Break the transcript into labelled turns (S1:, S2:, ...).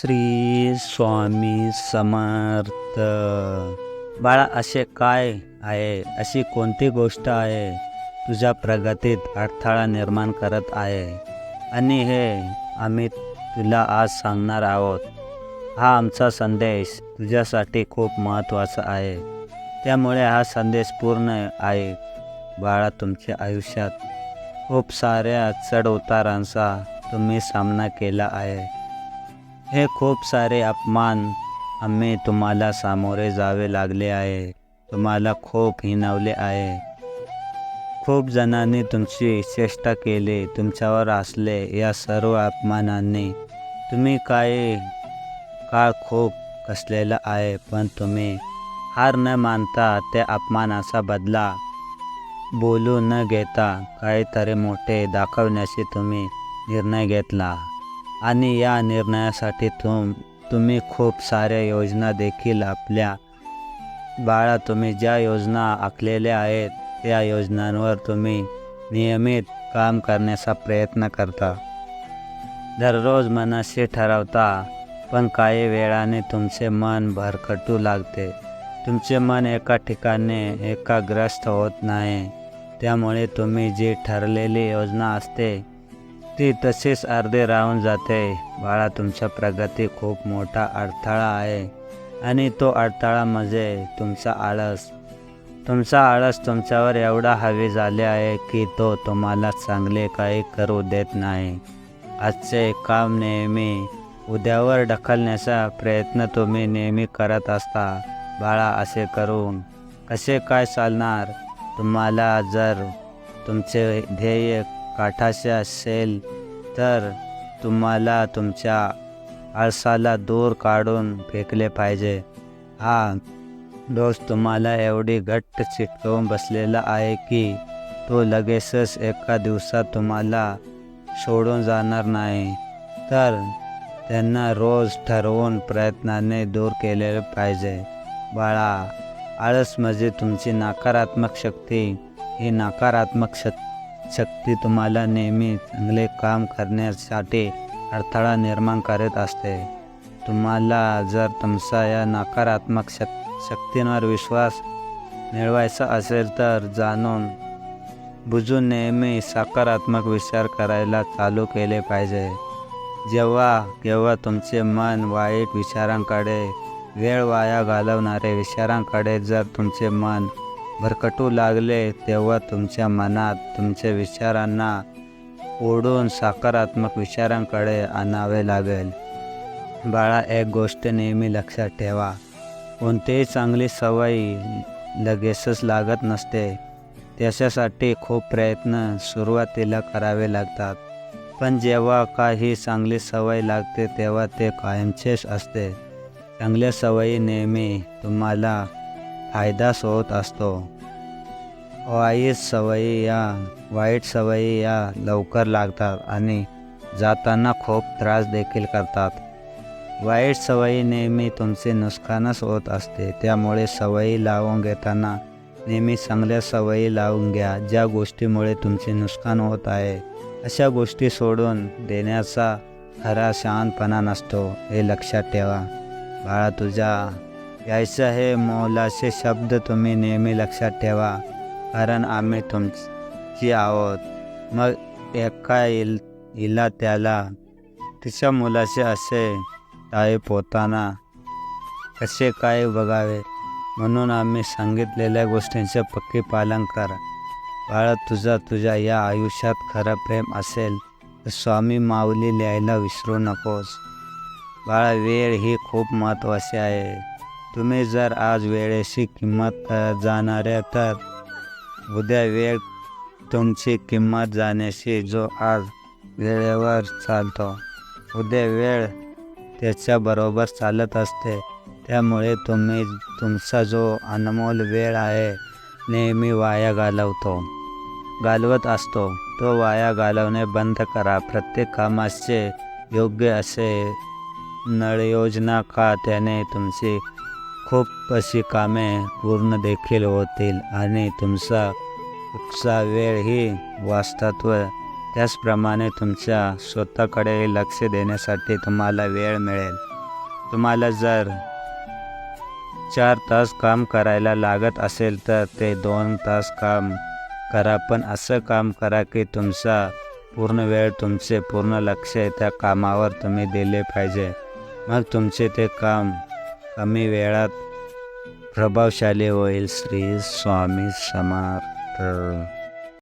S1: श्री स्वामी समर्थ. बाळा असे काय आहे? अशी कोणती गोष्ट आहे? तुझ्या प्रगतीत अडथळा निर्माण करत आहे. आणि हे आम्ही तुला आज सांगणार आहोत. हा आमचा संदेश तुझ्यासाठी खूप महत्त्वाचा आहे. त्यामुळे हा संदेश पूर्ण आहे. बाळा तुमच्या आयुष्यात खूप साऱ्या चढउतारांचा तुम्ही सामना केला आहे. हे खूप सारे अपमान आम्ही तुम्हाला सामोरे जावे लागले आहे. तुम्हाला खूप हिनवले आहे. खूप जणांनी तुमची चेष्टा केली तुमच्यावर असले या सर्व अपमानांनी. तुम्ही काय काळ खूप कसलेला आहे पण तुम्ही हार न मानता त्या अपमानाचा बदला बोलू न घेता काहीतरी मोठे दाखवण्याशी तुम्ही निर्णय घेतला. आणि या निर्णयासाठी तुम तुम्ही खूप साऱ्या योजना देखील आपल्या बाळा तुम्ही ज्या योजना आखलेल्या आहेत त्या योजनांवर तुम्ही नियमित काम करण्याचा प्रयत्न करता. दररोज मनाशी ठरवता पण काही वेळाने तुमचे मन भरकटू लागते. तुमचे मन एका ठिकाणी एकाग्रस्त होत नाही. त्यामुळे तुम्ही जी ठरलेली योजना असते ती तशीच अर्धे राहून जाते. बाळा तुमच्या प्रगती खूप मोठा अडथळा आहे आणि तो अडथळा म्हणजे तुमचा आळस. तुमचा आळस तुमच्यावर एवढा हवी झाले आहे की तो तुम्हाला चांगले काही करू देत नाही. आजचे काम नेहमी उद्यावर ढकलण्याचा प्रयत्न तुम्ही नेहमी करत असता. बाळा असे करून कसे काय चालणार? तुम्हाला जर तुमचे ध्येय काठाचे असेल तर तुम्हाला तुमच्या आळसाला दूर काढून फेकले पाहिजे. हा दोष तुम्हाला एवढी घट्ट चिटकवून बसलेला आहे की तो लगेचच एका दिवसात तुम्हाला सोडून जाणार नाही. तर त्यांना रोज ठरवून प्रयत्नाने दूर केलेले पाहिजे. बाळा आळस म्हणजे तुमची नकारात्मक शक्ती. ही नकारात्मक शक्ती शक्ती तुम्हाला नेहमी चांगले काम करण्यासाठी अडथळा निर्माण करत असते. तुम्हाला जर तुमचा या नकारात्मक शक शक्तींवर विश्वास मिळवायचा असेल तर जाणून बुजून नेहमी सकारात्मक विचार करायला चालू केले पाहिजे. जेव्हा केव्हा तुमचे मन वाईट विचारांकडे वेळ वाया घालवणारे विचारांकडे जर तुमचे मन भरकटू लागले तेव्हा तुमच्या मनात तुमच्या विचारांना ओढून सकारात्मक विचारांकडे आणावे लागेल. बाळा एक गोष्ट नेहमी लक्षात ठेवा. कोणतीही चांगली सवय लगेचच लागत नसते. त्याच्यासाठी खूप प्रयत्न सुरुवातीला करावे लागतात. पण जेव्हा काही चांगली सवय लागते तेव्हा ते कायमचेच असते. चांगल्या सवयी नेहमी तुम्हाला फायदाच होत असतो. वाईट सवयी या वाईट सवयी या लवकर लागतात आणि जाताना खूप त्रास देखील करतात. वाईट सवयी नेहमी तुमचे नुकसानच होत असते त्यामुळे सवयी लावून घेताना नेहमी चांगल्या सवयी लावून घ्या ज्या गोष्टीमुळे तुमचे नुकसान होत आहे. अशा गोष्टी सोडून देण्याचा खरा शहाणपणा नसतो हे लक्षात ठेवा. बाळा तुझ्या यायचं हे मोलाचे शब्द तुम्ही नेहमी लक्षात ठेवा कारण आम्ही तुमची आहोत। मग एका इल इला त्याला तिच्या मुलाचे असे टाईप पोताना कसे काय बघावे? म्हणून आम्ही सांगितलेल्या गोष्टींचे पक्की पालन कर. बाळा तुझा तुझ्या या आयुष्यात खरं प्रेम असेल तर स्वामी माऊली लिहायला विसरू नकोस. बाळा वेळ ही खूप महत्त्वाची आहे. तुम्ही जर आज वेळेची किंमत जाणाऱ्या तर उद्या वेळ तुमची किंमत जाण्याशी जो आज वेळेवर चालतो. उद्या वेळ त्याच्याबरोबर चालत असते. त्यामुळे तुम्ही तुमचा जो अनमोल वेळ आहे नेहमी वाया घालवतो. घालवत असतो. तो वाया घालवणे बंद करा. प्रत्येक कामाचे योग्य असे नळयोजना का त्याने तुमची खूप अशी कामे पूर्ण देखील होतील आणि तुमचा कुठचा वेळही वास्तत्व त्याचप्रमाणे तुमच्या स्वतःकडे लक्ष देण्यासाठी तुम्हाला वेळ मिळेल. तुम्हाला जर चार तास काम करायला लागत असेल तर ते दोन तास काम करा. पण असं काम करा की तुमचा पूर्ण वेळ तुमचे पूर्ण लक्ष त्या कामावर तुम्ही दिले पाहिजे. मग तुमचे ते काम कमी वेळात प्रभावशाली होईल श्री स्वामी समर्थ.